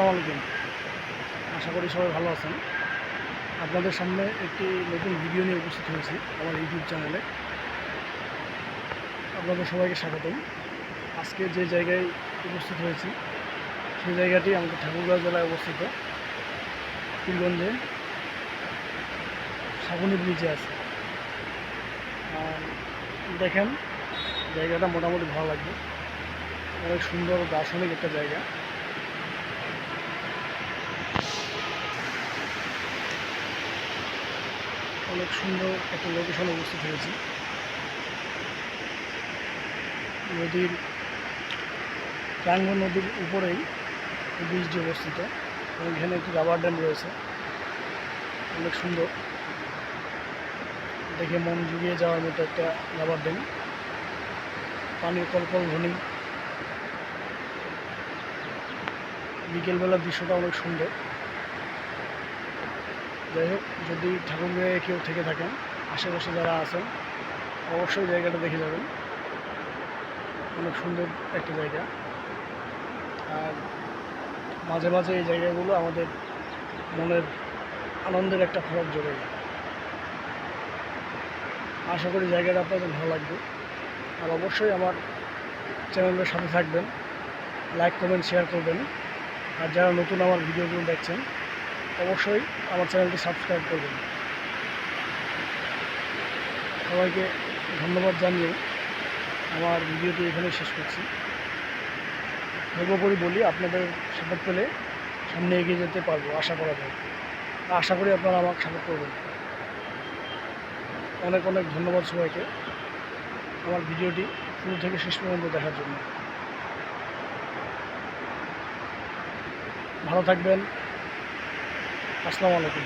আসসালামু আলাইকুম। আশা করি সবাই ভালো আছেন। আপনাদের সামনে একটি নতুন ভিডিও নিয়ে উপস্থিত হয়েছি আমার ইউটিউব চ্যানেলে। আপনাদের সবাইকে স্বাগতম। আজকে যে জায়গায় উপস্থিত হয়েছি, সেই জায়গাটি আমাদের ঠাকুরগাঁও জেলায় অবস্থিত। পীরগঞ্জে সাগুনি ব্রিজে আছে। দেখেন, জায়গাটা মোটামুটি ভালো লাগবে অনেক সুন্দর দার্শনিক একটা জায়গা। অনেক সুন্দর একটা লোকেশনে উপস্থিত হয়েছি। নদীর টাঙ্গন নদীর উপরেই ব্রিজটি অবস্থিত। এখানে একটি রাবার ড্যাম রয়েছে। অনেক সুন্দর। দেখে মন জুগিয়ে যাওয়ার মতো একটা রাবার ড্যাম পানির কলকল ধ্বনি। বিকেলবেলার দৃশ্যটা অনেক সুন্দর। যাই হোক, যদি ঠাকুরগাঁয়ে কেউ থেকে থাকেন, আশেপাশে যারা আছেন, অবশ্যই জায়গাটা দেখে যাবেন। অনেক সুন্দর একটা জায়গা। আর মাঝে মাঝে এই জায়গাগুলো আমাদের মনের আনন্দের একটা খরচ যোগায় আশা করি জায়গাটা আপনাদের ভালো লাগবে। আর অবশ্যই আমার চ্যানেলের সাথে থাকবেন। লাইক, কমেন্ট, শেয়ার করবেন। আর যারা নতুন আমার ভিডিওগুলো দেখছেন অবশ্যই আমার চ্যানেলটি সাবস্ক্রাইব করবেন। সবাইকে ধন্যবাদ জানিয়ে আমার ভিডিওটি এখানে শেষ করছি। সর্বোপরি বলি, আপনাদের সাপোর্ট পেলে সামনে এগিয়ে যেতে পারব, আশা করা যায়। আশা করি আপনারা আমাকে সাপোর্ট করবেন। অনেক অনেক ধন্যবাদ সবাইকে আমার ভিডিওটি শুরু থেকে শেষ পর্যন্ত দেখার জন্য। ভালো থাকবেন আসসালামু আলাইকুম।